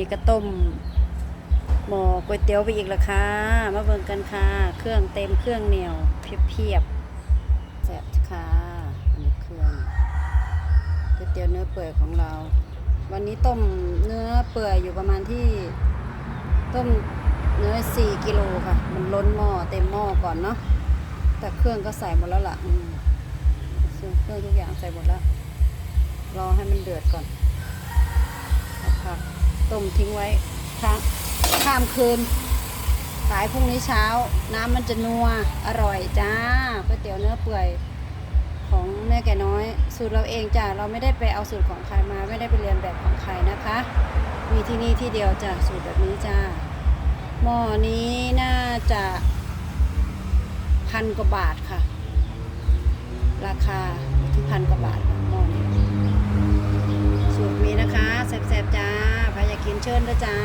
นี่ก็ต้มหม้อก๋วยเตี๋ยวไปอีกละค่ะ มาเบิ่งกันค่ะ เครื่องเต็มเครื่องเหนียวเพียบๆแซ่บค่ะอันนี้เครื่องก๋วยเตี๋ยวเนื้อเปื่อยของเรา วันนี้ต้มเนื้อเปื่อยอยู่ประมาณที่ต้มเนื้อ 4 กิโลค่ะ มันล้นหม้อเต็มหม้อก่อนเนาะแต่เครื่องก็ใส่หมดแล้วล่ะเครื่องทุกอย่างใส่หมดแล้ว รอให้มันเดือดก่อน ต้มทิ้งไว้ค้างข้ามคืน ขายพรุ่งนี้เช้า น้ำมันจะนัว อร่อยจ้าก๋วยเตี๋ยวเนื้อเปื่อยของแม่แก่น้อย สูตรเราเองจ้าเราไม่ได้ไปเอาสูตรของใครมาไม่ได้ไปเรียนแบบของใครนะคะ มีที่นี่ที่เดียวจ้าสูตรแบบนี้จ้าหม้อนี้น่าจะพันกว่าบาทค่ะ ราคาที่พันกว่าบาท เชิญนะจ้า